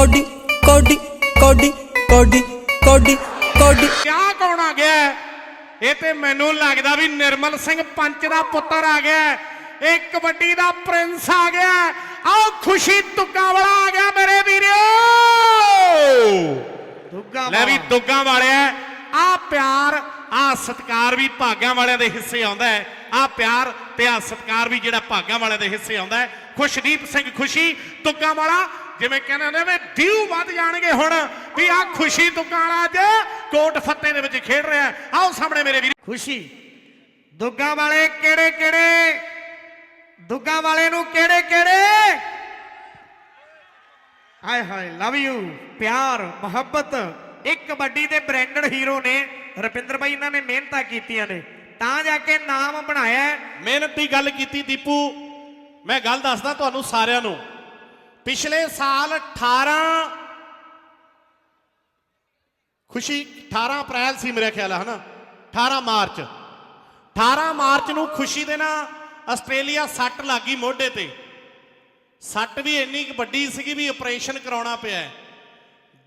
Cody ਕੋਡੀ ਕੋਡੀ ਕੋਡੀ ਕੋਡੀ ਕੋਡੀ ਕਿਆ ਕੌਣ ਆ ਗਿਆ? ਇਹ ਤੇ ਮੈਨੂੰ ਲੱਗਦਾ ਵੀ ਨਿਰਮਲ ਸਿੰਘ ਪੰਚ ਦਾ ਪੁੱਤਰ ਆ ਗਿਆ ਹੈ। ਇਹ ਕਬੱਡੀ ਦਾ ਪ੍ਰਿੰਸ ਆ ਗਿਆ। ਆਓ ਖੁਸ਼ੀ ਤੁੱਕਾ ਵਾਲਾ ਆ ਗਿਆ ਮੇਰੇ ਵੀਰੋ ਦੁੱਗਾ ਲੈ ਵੀ ਦੁੱਗਾ ਵਾਲਿਆ ਆ ਪਿਆਰ ਆ ਸਤਕਾਰ ਵੀ ਭਾਗਾਂ ਵਾਲਿਆਂ ਦੇ ਹਿੱਸੇ ਆਉਂਦਾ ਹੈ ਆ ਪਿਆਰ ਤੇ ਆ ਸਤਕਾਰ ਵੀ ਜਿਹੜਾ ਭਾਗਾਂ ਵਾਲਿਆਂ ਦੇ ਹਿੱਸੇ ਆਉਂਦਾ ਹੈ ਖੁਸ਼ਦੀਪ ਸਿੰਘ ਖੁਸ਼ੀ ਦੁੱਗਾ ਵਾਲਾ ਜਿਵੇਂ ਕਹਿੰਦੇ ਹੁੰਦੇ ਵੀ ਵਿਊ ਵੱਧ ਜਾਣਗੇ ਹੁਣ ਵੀ ਆ ਖੁਸ਼ੀ ਦੁੱਗਾ ਵਾਲਾ ਅੱਜ ਕੋਟ ਫੱਤੇ ਦੇ ਵਿੱਚ ਖੇਡ ਰਿਹਾ। ਆਓ ਸਾਹਮਣੇ ਮੇਰੇ ਵੀਰ ਖੁਸ਼ੀ। ਦੁੱਗਾ ਵਾਲੇ ਕਿਹੜੇ ਕਿਹੜੇ? ਦੁੱਗਾ ਵਾਲੇ ਨੂੰ ਕਿਹੜੇ ਕਿਹੜੇ? ਹਾਏ ਹਾਏ ਲਵ ਯੂ ਪਿਆਰ ਮੁਹੱਬਤ। ਇੱਕ ਕਬੱਡੀ ਦੇ ਬ੍ਰਾਂਡਡ ਹੀਰੋ ਨੇ। ਰਵਿੰਦਰ ਬਾਈ ਇਹਨਾਂ ਨੇ ਮਿਹਨਤਾਂ ਕੀਤੀਆਂ ਨੇ। ਤਾਂ ਜਾ ਕੇ ਨਾਮ ਬਣਾਇਆ। ਮਿਹਨਤ ਦੀ ਗੱਲ ਕੀਤੀ ਦੀਪੂ। ਮੈਂ ਗੱਲ ਦੱਸਦਾ ਤੁਹਾਨੂੰ ਸਾਰਿਆਂ ਨੂੰ। ਪਿਛਲੇ ਸਾਲ 18 ਖੁਸ਼ੀ 18 ਅਪ੍ਰੈਲ ਸੀ ਮੇਰੇ ਖਿਆਲ ਹੈ ਨਾ 18 ਮਾਰਚ। 18 ਮਾਰਚ ਨੂੰ ਖੁਸ਼ੀ ਦੇ ਨਾਲ ਆਸਟ੍ਰੇਲੀਆ ਸੱਟ ਲੱਗੀ ਮੋਢੇ ਤੇ। ਸੱਟ ਵੀ ਇੰਨੀ ਕੁ ਵੱਡੀ ਸੀਗੀ ਵੀ ਆਪਰੇਸ਼ਨ ਕਰਾਉਣਾ ਪਿਆ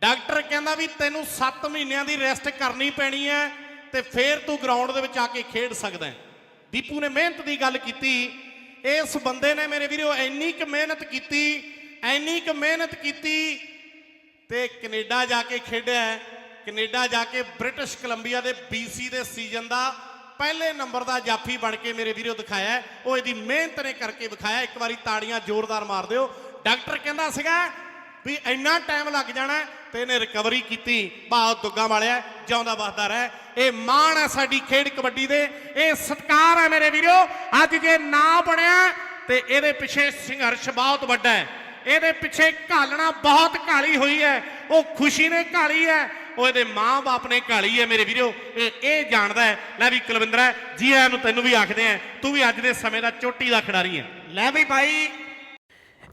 ਡਾਕਟਰ ਕਹਿੰਦਾ ਵੀ ਤੈਨੂੰ 7 ਮਹੀਨਿਆਂ ਦੀ ਰੈਸਟ ਕਰਨੀ ਪੈਣੀ ਹੈ ਤੇ ਫੇਰ ਤੂੰ ਗਰਾਊਂਡ ਦੇ ਵਿੱਚ ਆ ਕੇ ਖੇਡ ਸਕਦਾ ਹੈ। ਦੀਪੂ ਨੇ ਮਿਹਨਤ ਦੀ ਗੱਲ ਕੀਤੀ। ਇਸ ਬੰਦੇ ਨੇ ਮੇਰੇ ਵੀਰੋ ਇੰਨੀ ਕੁ ਮਿਹਨਤ ਕੀਤੀ ਇੰਨੀ ਕੁ ਮਿਹਨਤ ਕੀਤੀ ਤੇ ਕੈਨੇਡਾ ਜਾ ਕੇ ਖੇਡਿਆ ਹੈ। ਕੈਨੇਡਾ ਜਾ ਕੇ ਬ੍ਰਿਟਿਸ਼ ਕੋਲੰਬੀਆ ਦੇ BC ਦੇ ਸੀਜ਼ਨ ਦਾ ਪਹਿਲੇ ਨੰਬਰ ਦਾ ਜਾਫੀ ਬਣ ਕੇ ਮੇਰੇ ਵੀਰੋ ਦਿਖਾਇਆ ਉਹ ਇਹਦੀ ਮਿਹਨਤ ਨੇ ਕਰਕੇ ਵਿਖਾਇਆ। ਇੱਕ ਵਾਰੀ ਤਾੜੀਆਂ ਜ਼ੋਰਦਾਰ ਮਾਰ ਦਿਓ। ਡਾਕਟਰ ਕਹਿੰਦਾ ਸੀਗਾ ਵੀ ਇੰਨਾ ਟਾਈਮ ਲੱਗ ਜਾਣਾ ਹੈ, ਤੇ ਇਹਨੇ ਰਿਕਵਰੀ ਕੀਤੀ। ਭਾਉ ਦੁੱਗਾ ਵਾਲਿਆ ਜਿਉਂਦਾ ਵਸਦਾ ਰਹਿ। ਇਹ ਮਾਣ ਹੈ ਸਾਡੀ ਖੇਡ ਕਬੱਡੀ ਦੇ। ਇਹ ਸਤਕਾਰ ਹੈ ਮੇਰੇ ਵੀਰੋ। ਅੱਜ ਜੇ ਨਾ ਬਣਿਆ ਤੇ ਇਹਦੇ ਪਿੱਛੇ ਸੰਘਰਸ਼ ਬਹੁਤ ਵੱਡਾ ਹੈ। ਇਹਦੇ ਪਿੱਛੇ ਘਾਲਣਾ ਬਹੁਤ ਘਾਲੀ ਹੋਈ ਹੈ। ਉਹ ਖੁਸ਼ੀ ਨੇ ਘਾਲੀ ਹੈ। ਉਹ ਇਹਦੇ ਮਾਂ-ਬਾਪ ਨੇ ਘਾਲੀ ਹੈ ਮੇਰੇ ਵੀਰੋ। ਇਹ ਜਾਣਦਾ ਹੈ। ਲੈ ਵੀ ਕੁਲਵਿੰਦਰ ਜੀ ਆਇਆਂ ਨੂੰ ਤੈਨੂੰ ਵੀ ਆਖਦੇ ਆ ਤੂੰ ਵੀ ਅੱਜ ਦੇ ਸਮੇਂ ਦਾ ਚੋਟੀ ਦਾ ਖਿਡਾਰੀ ਹੈ। ਲੈ ਵੀ ਭਾਈ।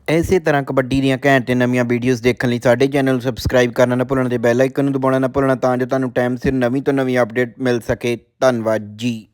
ਇਸੇ ਤਰ੍ਹਾਂ ਕਬੱਡੀ ਦੀਆਂ ਘੈਂਟ ਤੇ ਨਵੀਆਂ ਵੀਡੀਓਜ਼ ਦੇਖਣ ਲਈ ਸਾਡੇ ਚੈਨਲ ਨੂੰ ਸਬਸਕ੍ਰਾਈਬ ਕਰਨਾ ਨਾ ਭੁੱਲਣਾ ਤੇ ਬੈਲ ਆਈਕਨ ਨੂੰ ਦਬਾਉਣਾ ਨਾ ਭੁੱਲਣਾ ਤਾਂ ਜੋ ਤੁਹਾਨੂੰ ਟਾਈਮ ਸਿਰ ਨਵੀਂ ਤੋਂ ਨਵੀਂ ਅਪਡੇਟ ਮਿਲ ਸਕੇ। ਧੰਨਵਾਦ ਜੀ।